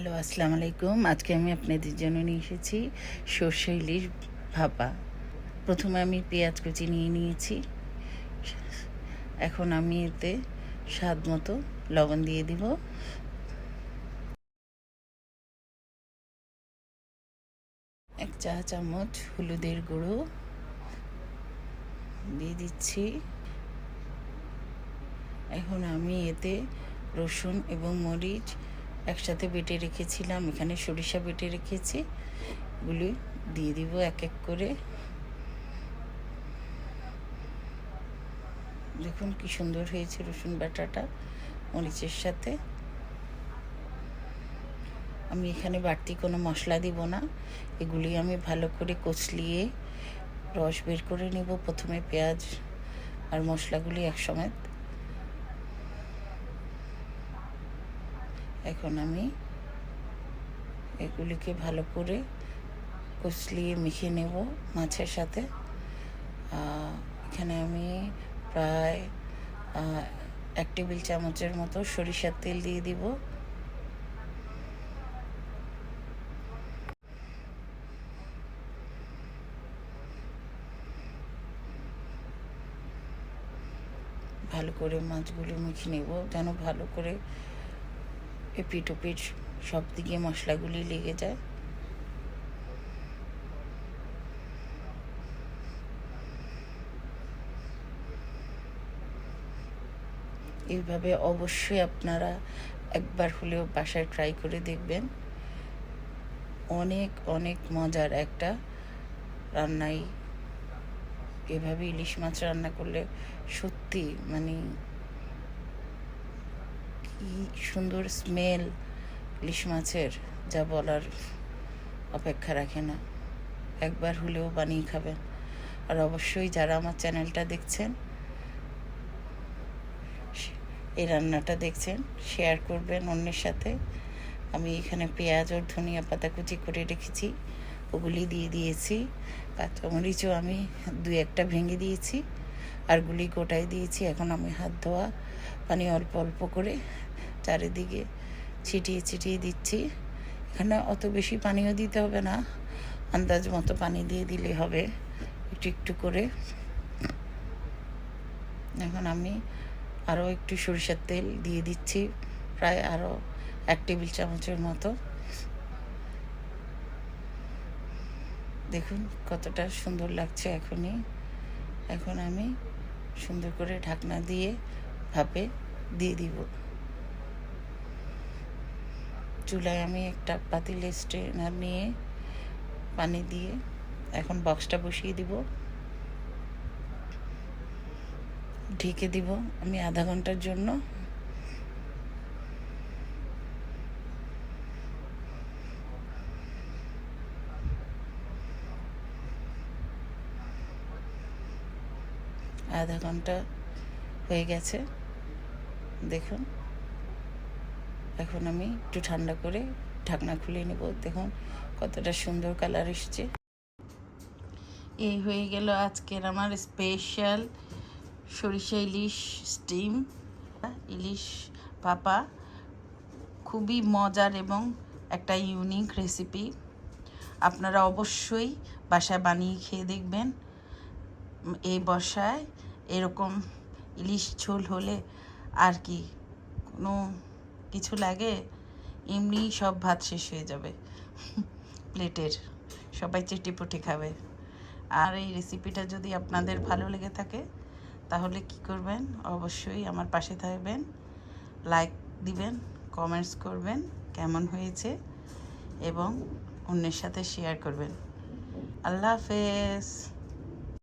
Hello, আসসালামু আলাইকুম। আজকে আমি আপনাদের জন্য নিয়ে এসেছি সর্ষে ইলিশ ভাপা। প্রথমে আমি পেঁয়াজ কুচি নিয়ে নিয়েছি। এখন আমি এতে স্বাদ মতো লবণ দিয়ে দিব। এক চা চামচ হলুদের গুঁড়ো দিয়ে দিচ্ছি। এখন আমি এতে রসুন এবং মরিচ একসাথে বেটে রেখেছিলাম, এখানে সরিষা বেটে রেখেছি। এগুলি দিয়ে দিব এক এক করে। দেখুন কি সুন্দর হয়েছে রসুন বাটাটা মরিচের সাথে। আমি এখানে বাড়তি কোনো মশলা দিব না। এগুলি আমি ভালো করে কচলিয়ে রস বের করে নেব প্রথমে পেঁয়াজ আর মশলাগুলি একসঙ্গে। এখন আমি এগুলিকে ভালো করে কচলিয়ে মেখে নেব মাছের সাথে। এখানে আমি প্রায় এক টেবিল চামচের মতো সরিষার তেল দিয়ে দিব। ভালো করে মাছগুলো মেখে নেব, যেন ভালো করে এপিট ওপিট সব দিকে মশলাগুলি লেগে যায়। এইভাবে অবশ্যই আপনারা একবার হলেও বাসায় ট্রাই করে দেখবেন। অনেক অনেক মজার একটা রান্নাই। এভাবে ইলিশ মাছ রান্না করলে সত্যি মানে কি সুন্দর স্মেল ইলিশ মাছের যা বলার অপেক্ষা রাখে না। একবার হলেও বানিয়ে খাবেন। আর অবশ্যই যারা আমার চ্যানেলটা দেখছেন, এই রান্নাটা দেখছেন শেয়ার করবেন অন্যের সাথে। আমি এখানে পেঁয়াজ আর ধনিয়া পাতা কুচি করে রেখেছি, ওগুলি দিয়ে দিয়েছি। কাঁচামরিচও আমি দু একটা ভেঙে দিয়েছি, আর গুলি গোটাই দিয়েছি। এখন আমি হাত ধোয়া, পানি অল্প অল্প করে চারিদিকে ছিটিয়ে ছিটিয়ে দিচ্ছি। এখানে অত বেশি পানিও দিতে হবে না। আন্দাজ মতো পানি দিয়ে দিলে হবে। একটু একটু করে। এখন আমি আরও একটু সরিষার তেল দিয়ে দিচ্ছি, প্রায় আরও এক টেবিল চামচের মতো। দেখুন কতটা সুন্দর লাগছে এখনই। এখন আমি সুন্দর করে ঢাকনা দিয়ে ভাপে দিয়ে দিব। চুলায় আমি একটা পাতিল স্ট্রেনার নিয়ে পানি দিয়ে এখন বক্সটা বসিয়ে দিব। ঢেকে দিব আমি আধা ঘণ্টার জন্য। আধা ঘণ্টা হয়ে গেছে। দেখুন। এখন আমি একটু ঠান্ডা করে ঢাকনা খুলে নেব। দেখুন কতটা সুন্দর কালার এসছে। এই হয়ে গেল আজকের আমার স্পেশাল সরিষা ইলিশ স্টিম ইলিশ পাপা। খুবই মজার এবং একটা ইউনিক রেসিপি আপনারা অবশ্যই বাসায় বানিয়ে খেয়ে দেখবেন। এই বর্ষায় এরকম ইলিশ ঝোল হলে আর কি কোনো কিছু লাগে, এমনি সব ভাত শেষ হয়ে যাবে। প্লেটের, সবাই চেটেপুটে খাবে। আর এই রেসিপিটা যদি আপনাদের ভালো লেগে থাকে, তাহলে কি করবেন? অবশ্যই আমার পাশে থাকবেন লাইক দিবেন কমেন্টস করবেন, কেমন হয়েছে? এবং অন্যের সাথে শেয়ার করবেন। আল্লাহ হাফেজ।